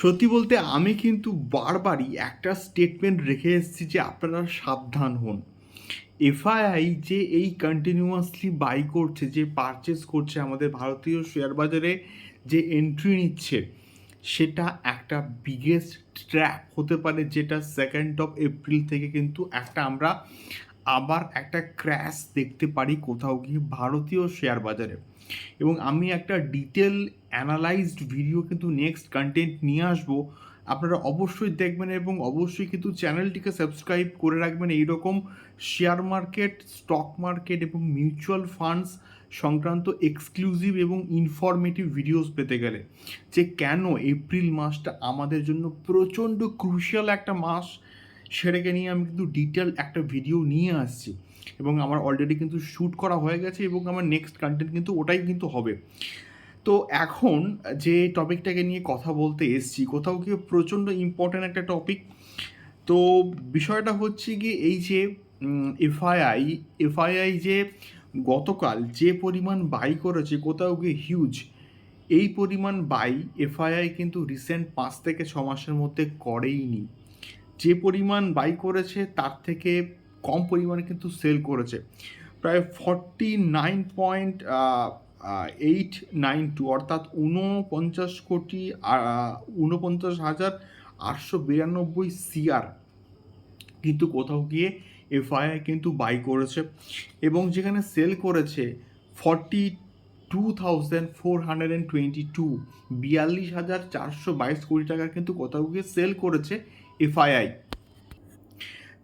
সত্যি বলতে আমি কিন্তু বারবারই একটা স্টেটমেন্ট রেখে এসেছি যে আপনারা সাবধান হন। এফআইআই যে এই কন্টিনিউয়াসলি বাই করছে, যে পারচেস করছে আমাদের ভারতীয় শেয়ার বাজারে যে এন্ট্রি নিচ্ছে, সেটা একটা বিগেস্ট ট্র্যাপ হতে পারে যেটা সেকেন্ড অফ এপ্রিল থেকে কিন্তু একটা আমরা আবার একটা ক্র্যাশ দেখতে পারি কোথাও গিয়ে ভারতীয় শেয়ার বাজারে। এবং আমি একটা ডিটেল অ্যানালাইজড ভিডিও কিন্তু নেক্সট কন্টেন্ট নিয়ে আসব। আপনারা অবশ্যই দেখবেন এবং অবশ্যই কিন্তু চ্যানেলটিকে সাবস্ক্রাইব করে রাখবেন। এইরকম শেয়ার মার্কেট স্টক মার্কেট এবং মিউচুয়াল ফান্ডস সংক্রান্ত এক্সক্লুসিভ এবং ইনফরমেটিভ ভিডিওস পেতে গেলে। যে কেন এপ্রিল মাসটা আমাদের জন্য প্রচণ্ড ক্রুশিয়াল একটা মাস সেটাকে নিয়ে আমি কিন্তু ডিটেল একটা ভিডিও নিয়ে আসছি। এবং আমার অলরেডি কিন্তু শ্যুট করা হয়ে গেছে এবং আমার নেক্সট কন্টেন্ট কিন্তু ওটাই কিন্তু হবে। তো এখন যে টপিকটাকে নিয়ে কথা বলতে এসছি, কোথাও গিয়ে প্রচণ্ড ইম্পর্ট্যান্ট একটা টপিক তো বিষয়টা হচ্ছে কি এই যে এফআইআই এফআইআই যে গতকাল যে পরিমাণ বাই করেছে, কোথাও গিয়ে হিউজ এই পরিমাণ বাই এফআইআই কিন্তু রিসেন্ট পাঁচ থেকে ছ মাসের মধ্যে করেইনি। যে পরিমাণ বাই করেছে তার থেকে কম পরিমাণে কিন্তু সেল করেছে। প্রায় forty nine point eight nine two অর্থাৎ ঊনপঞ্চাশ কোটি ঊনপঞ্চাশ হাজার আটশো বিরানব্বই সিআর কিন্তু কোথাও গিয়ে এফআইআই কিন্তু বাই করেছে এবং যেখানে সেল করেছে forty two thousand four hundred and twenty two বিয়াল্লিশ হাজার চারশো বাইশ কোটি টাকা কিন্তু কোথাও গিয়ে সেল করেছে এফআইআই,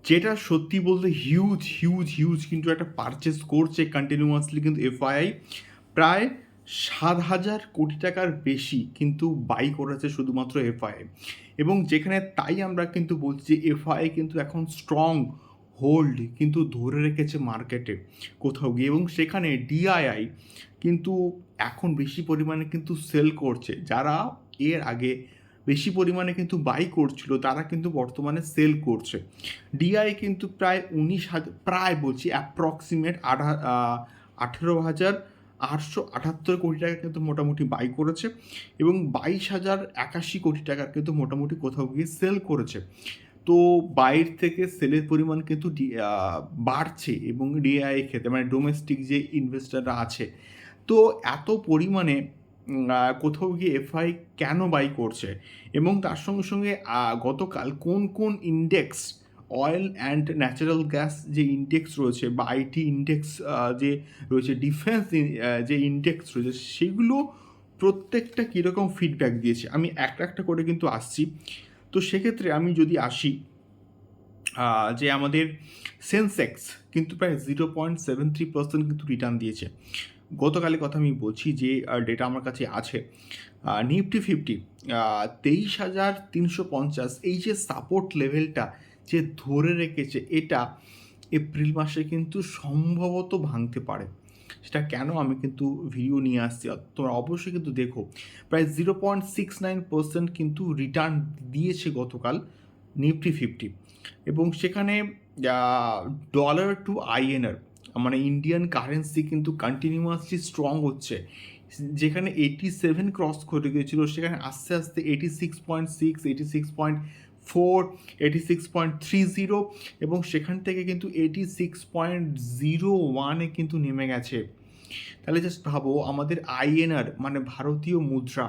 যেটা সত্যি বলতে হিউজ হিউজ হিউজ কিন্তু একটা পারচেস করছে কন্টিনিউয়াসলি কিন্তু এফআইআই। প্রায় সাত হাজার কোটি টাকার বেশি কিন্তু বাই করেছে শুধুমাত্র এফআইআই। এবং যেখানে তাই আমরা কিন্তু বলছি যে এফআইআই কিন্তু এখন স্ট্রং হোল্ড কিন্তু ধরে রেখেছে মার্কেটে কোথাও গিয়ে। এবং সেখানে ডিআইআই কিন্তু এখন বেশি পরিমাণে কিন্তু সেল করছে। যারা এর আগে বেশি পরিমাণে কিন্তু বাই করছিল, তারা কিন্তু বর্তমানে সেল করছে। ডিআই কিন্তু প্রায় উনিশ হাজার প্রায় বলছি অ্যাপ্রক্সিমেট আঠা আঠেরো হাজার আটশো আটাত্তর কোটি টাকা কিন্তু মোটামুটি বাই করেছে এবং বাইশ হাজার একাশি কোটি টাকার কিন্তু মোটামুটি কোথাও গিয়ে সেল করেছে। তো বাইর থেকে সেলের পরিমাণ কিন্তু বাড়ছে এবং ডিআই ক্ষেত্রে মানে ডোমেস্টিক যে ইনভেস্টাররা আছে, তো এত পরিমাণে কোথাও গিয়ে এফআই কেন বাই করছে? এবং তার সঙ্গে সঙ্গে গতকাল কোন কোন index oil and natural gas যে ইন্ডেক্স রয়েছে বা আইটি ইন্ডেক্স যে রয়েছে ডিফেন্স যে ইন্ডেক্স রয়েছে, সেগুলো প্রত্যেকটা কীরকম ফিডব্যাক দিয়েছে? আমি একটা একটা করে কিন্তু আসছি। তো সেক্ষেত্রে আমি যদি আসি যে আমাদের সেন্সেক্স কিন্তু প্রায় zero point seven three percent কিন্তু রিটার্ন দিয়েছে। গতকালের কথা আমি বলছি যে ডেটা আমার কাছে আছে। নিফটি ফিফটি তেইশ হাজার তিনশো পঞ্চাশ, এই যে সাপোর্ট লেভেলটা যে ধরে রেখেছে, এটা এপ্রিল মাসে কিন্তু সম্ভবত ভাঙতে পারে। সেটা কেন আমি কিন্তু ভিডিও নিয়ে আসছি তোমরা অবশ্যই কিন্তু দেখো। প্রায় zero point six nine percent কিন্তু রিটার্ন দিয়েছে গতকাল নিফটি ফিফটি এবং সেখানে ডলার টু আইএনআর মানে ইন্ডিয়ান কারেন্সি কিন্তু কন্টিনিউয়াসলি স্ট্রং হচ্ছে। যেখানে এইটি সেভেন ক্রস করে গিয়েছিল, সেখানে আস্তে আস্তে eighty six point six eighty six point four eighty six point three zero এবং সেখান থেকে কিন্তু এইটি সিক্স পয়েন্ট জিরো ওয়ানে কিন্তু নেমে গেছে। তাহলে জাস্ট ভাবো, আমাদের আইএনআর মানে ভারতীয় মুদ্রা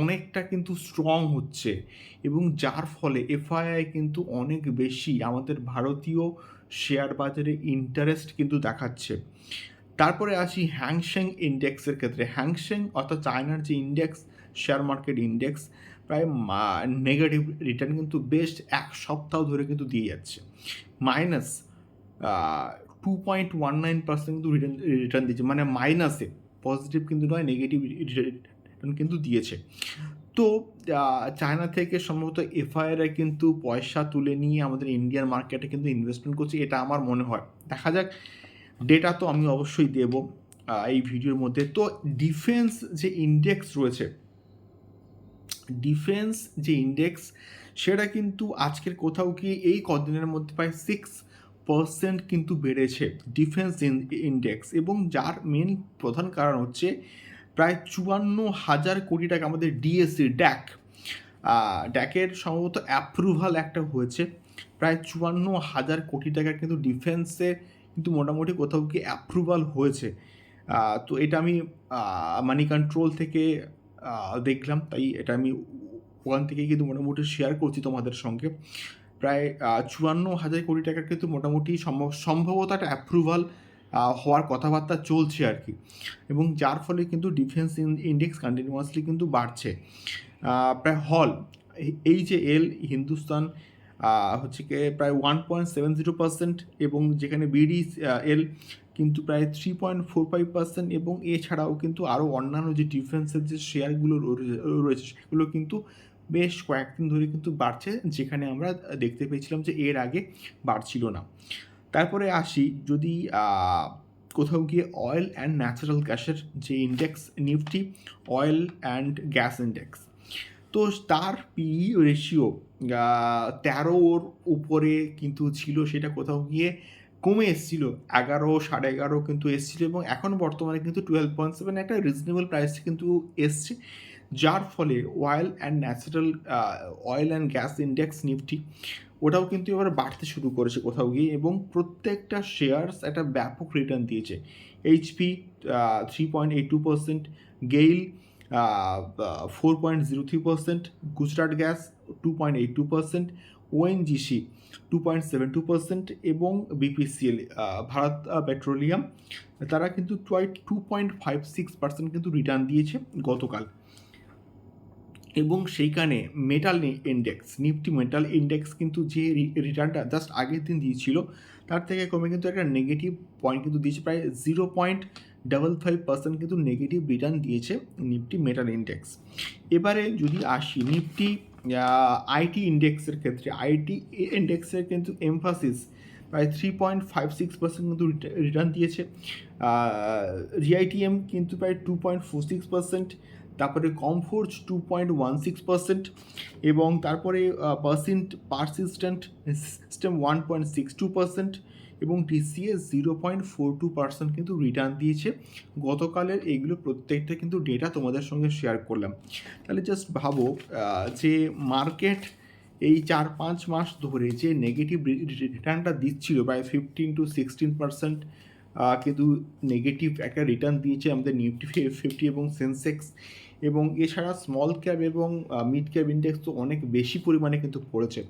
অনেকটা কিন্তু স্ট্রং হচ্ছে এবং যার ফলে এফআইআই কিন্তু অনেক বেশি আমাদের ভারতীয় শেয়ার বাজারে ইন্টারেস্ট কিন্তু দেখাচ্ছে। তারপরে আসি হ্যাংশেং ইন্ডেক্সের ক্ষেত্রে। হ্যাংশেং অর্থাৎ চায়নার যে ইন্ডেক্স শেয়ার মার্কেট ইন্ডেক্স প্রায় নেগেটিভ রিটার্ন কিন্তু বেস্ট এক সপ্তাহ ধরে কিন্তু দিয়ে যাচ্ছে। Minus two point one nine percent কিন্তু রিটার্ন রিটার্ন দিচ্ছে। মানে মাইনাসে পজিটিভ কিন্তু নয় নেগেটিভ রিটার্ন কিন্তু দিয়েছে। তো চায়না থেকে সম্ভবত এফআইআর কিন্তু পয়সা তুলে নিয়ে আমাদের ইন্ডিয়ান মার্কেটে কিন্তু ইনভেস্টমেন্ট করছে, এটা আমার মনে হয়। দেখা যাক ডেটা তো আমি অবশ্যই দেব এই ভিডিওর মধ্যে। তো ডিফেন্স যে ইন্ডেক্স রয়েছে ডিফেন্স যে ইন্ডেক্স সেটা কিন্তু আজকের কোথাও গিয়ে এই কদিনের মধ্যে প্রায় সিক্স পার্সেন্ট কিন্তু বেড়েছে ডিফেন্স ইন্ডেক্স এবং যার মেন প্রধান কারণ হচ্ছে প্রায় চুয়ান্ন হাজার কোটি টাকা আমাদের ডিএসসি ড্যাক ড্যাকের সম্ভবত অ্যাপ্রুভাল একটা হয়েছে। প্রায় চুয়ান্ন হাজার কোটি টাকার কিন্তু ডিফেন্সে কিন্তু মোটামুটি কোথাও কি অ্যাপ্রুভাল হয়েছে। তো এটা আমি মানি কন্ট্রোল থেকে দেখলাম। তাই এটা আমি ওখান থেকে কিন্তু মোটামুটি শেয়ার করছি তোমাদের সঙ্গে। প্রায় চুয়ান্ন হাজার কোটি টাকার কিন্তু মোটামুটি সম্ভব সম্ভবত একটা অ্যাপ্রুভাল হওয়ার কথাবার্তা চলছে আর কি। এবং যার ফলে কিন্তু ডিফেন্স ইন্ডেক্স কন্টিনিউয়াসলি কিন্তু বাড়ছে। প্রায় হল, এই যে এল, হিন্দুস্তান হচ্ছে কি প্রায় one point seven zero percent এবং যেখানে বিডি এল কিন্তু প্রায় three point four five percent এবং এছাড়াও কিন্তু আরও অন্যান্য যে ডিফেন্সের যে শেয়ারগুলো রয়েছে, সেগুলো কিন্তু বেশ কয়েকদিন ধরে কিন্তু বাড়ছে। যেখানে আমরা দেখতে পেয়েছিলাম যে এর আগে বাড়ছিল না। তারপরে আসি যদি কোথাও গিয়ে অয়েল অ্যান্ড ন্যাচারাল গ্যাসের যে index Nifty oil and gas index তো তার পি রেশিও তেরোর উপরে কিন্তু ছিল, সেটা কোথাও গিয়ে কমে এসেছিল। এগারো, সাড়ে এগারো কিন্তু এসেছিল এবং এখন বর্তমানে কিন্তু টুয়েলভ পয়েন্ট সেভেন একটা রিজনেবল প্রাইসে কিন্তু এসছে। যার ফলে oil and natural oil and gas index Nifty ওটাও কিন্তু এবার বাড়তে শুরু করেছে কোথাও গিয়ে এবং প্রত্যেকটা শেয়ার্স একটা ব্যাপক রিটার্ন দিয়েছে। HP three point eight two percent GAIL four point zero three percent Gujarat gas two point eight two percent ONGC two point seven two percent এবং বিপিসিএল ভারত পেট্রোলিয়াম তারা কিন্তু two point five six percent কিন্তু return দিয়েছে গতকাল। এবং সেইখানে metal index Nifty metal index কিন্তু যে রিটার্নটা জাস্ট আগের দিন দিয়েছিল, তার থেকে কমে কিন্তু একটা নেগেটিভ পয়েন্ট কিন্তু দিয়েছে, প্রায় zero point double five percent কিন্তু নেগেটিভ রিটার্ন দিয়েছে নিফটি মেটাল ইন্ডেক্স এবারে যদি আসি নিফটি আইটি ইন্ডেক্সের ক্ষেত্রে আইটি ইন্ডেক্সের কিন্তু এমফাসিস প্রায় three point five six percent কিন্তু রিটার্ন দিয়েছে রিআইটিএম কিন্তু প্রায় two point four six percent তারপরে Coforge two point one six percent এবং তারপরে percent persistent system one point six two percent এবং TCS zero point four two percent কিন্তু রিটার্ন দিয়েছে। গতকালের এইগুলো প্রত্যেকটা কিন্তু ডেটা তোমাদের সঙ্গে শেয়ার করলাম। তাহলে জাস্ট ভাবো যে মার্কেট এই চার পাঁচ মাস ধরে যে নেগেটিভ রিটার্নটা দিচ্ছিল, প্রায় ফিফটিন টু সিক্সটিন পার্সেন্ট কিন্তু নেগেটিভ একটা রিটার্ন দিয়েছে আমাদের নিফটি ফিফটি এবং সেন্সেক্স এবং এছাড়া স্মল ক্যাব এবং মিড ক্যাব ইন্ডেক্স তো অনেক বেশি পরিমাণে কিন্তু পড়েছে।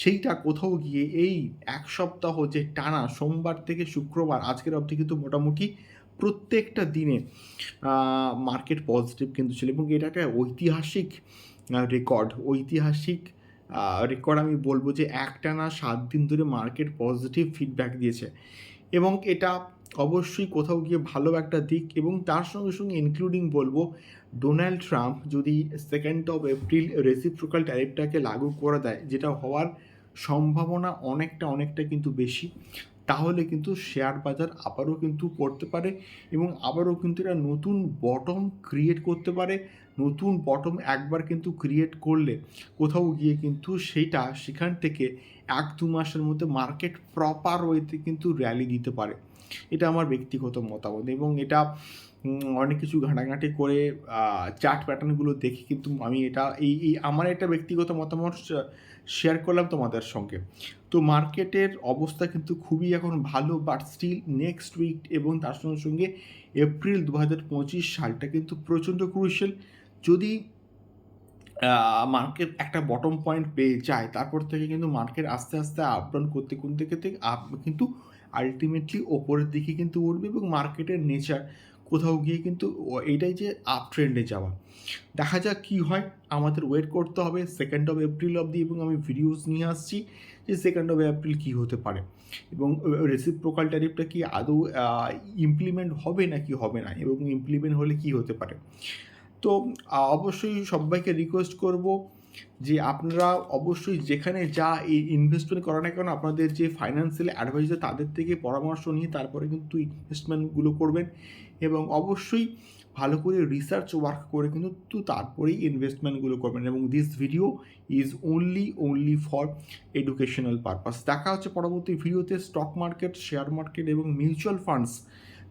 সেইটা কোথাও গিয়ে এই এক সপ্তাহ যে টানা সোমবার থেকে শুক্রবার, আজকের অবধি কিন্তু মোটামুটি প্রত্যেকটা দিনে মার্কেট পজিটিভ কিন্তু ছিল এবং এটা একটা ঐতিহাসিক রেকর্ড ঐতিহাসিক রেকর্ড আমি বলব যে একটানা সাত দিন ধরে মার্কেট পজিটিভ ফিডব্যাক দিয়েছে। এবং এটা অবশ্যই কোথাও গিয়ে ভালো একটা দিক এবং তার সঙ্গে সঙ্গে ইনক্লুডিং বলব ডোনাল্ড ট্রাম্প যদি সেকেন্ড অফ এপ্রিল রেসিপ্রোকাল ট্যারিফটাকে লাগু করে দেয়, যেটা হওয়ার সম্ভাবনা অনেকটা অনেকটা কিন্তু বেশি, তাহলে কিন্তু শেয়ার বাজার আবারও কিন্তু পড়তে পারে এবং আবারও কিন্তু এটা নতুন বটম ক্রিয়েট করতে পারে, নতুন বটম একবার কিন্তু ক্রিয়েট করলে কোথাও গিয়ে কিন্তু সেইটা সেখান থেকে এক দু মাসের মধ্যে মার্কেট প্রপার ওয়েতে কিন্তু র্যালি দিতে পারে। এটা আমার ব্যক্তিগত মতামত এবং এটা অনেক কিছু ঘাঁটাঘাঁটি করে চার্ট প্যাটার্নগুলো দেখে কিন্তু আমি এটা, এই এই আমার একটা ব্যক্তিগত মতামত শেয়ার করলাম তোমাদের সঙ্গে। তো মার্কেটের অবস্থা কিন্তু খুবই এখন ভালো বাট স্টিল নেক্সট উইক এবং তার সঙ্গে সঙ্গে এপ্রিল দু হাজার পঁচিশ সালটা কিন্তু প্রচণ্ড ক্রুশিয়াল যদি মার্কেট একটা বটম পয়েন্ট পেয়ে যায়, তারপর থেকে কিন্তু মার্কেট আস্তে আস্তে আপ ডাউন করতে করতে করতে আপ কিন্তু আলটিমেটলি ওপরের দিকে কিন্তু উঠবে এবং মার্কেটের নেচার কোথাও গিয়ে কিন্তু এইটাই যে আপ ট্রেন্ডে যাওয়া। দেখা যাক কী হয়, আমাদের ওয়েট করতে হবে সেকেন্ড অফ এপ্রিল অবধি এবং আমি ভিডিওস নিয়ে আসছি যে সেকেন্ড অফ এপ্রিল কী হতে পারে। এবং রেসিপ্রোকাল ট্যারিফটা কি আদৌ ইমপ্লিমেন্ট হবে নাকি হবে না এবং ইমপ্লিমেন্ট হলে কি হতে পারে। তো অবশ্যই সবাইকে রিকোয়েস্ট করব যে আপনারা অবশ্যই যেখানে যা এই ইনভেস্টমেন্ট করা না কেন আপনাদের যে ফাইন্যান্সিয়াল অ্যাডভাইজার তাদের থেকে পরামর্শ নিয়ে তারপরে কিন্তু ইনভেস্টমেন্টগুলো করবেন এবং অবশ্যই ভালো করে রিসার্চ ওয়ার্ক করে কিন্তু তারপরেই ইনভেস্টমেন্টগুলো করবেন এবং this video is only only for educational purpose দেখা হচ্ছে পরবর্তী ভিডিওতে স্টক মার্কেট শেয়ার মার্কেট এবং মিউচুয়াল ফান্ডস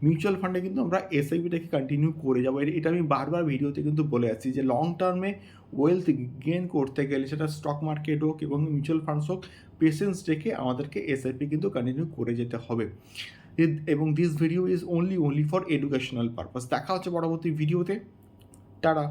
মিউচুয়াল ফান্ডে কিন্তু আমরা এসআইপিটাকে কন্টিনিউ করে যাব। এটা আমি বারবার ভিডিওতে কিন্তু বলে আসছি যে লং টার্মে ওয়েলথ গেন করতে গেলে সেটা স্টক মার্কেট হোক এবং মিউচুয়াল ফান্ডস হোক পেশেন্স রেখে আমাদেরকে এসআইপি কিন্তু কন্টিনিউ করে যেতে হবে। এবং this video is only only for educational purpose দেখা হচ্ছে পরবর্তী ভিডিওতে টাটা।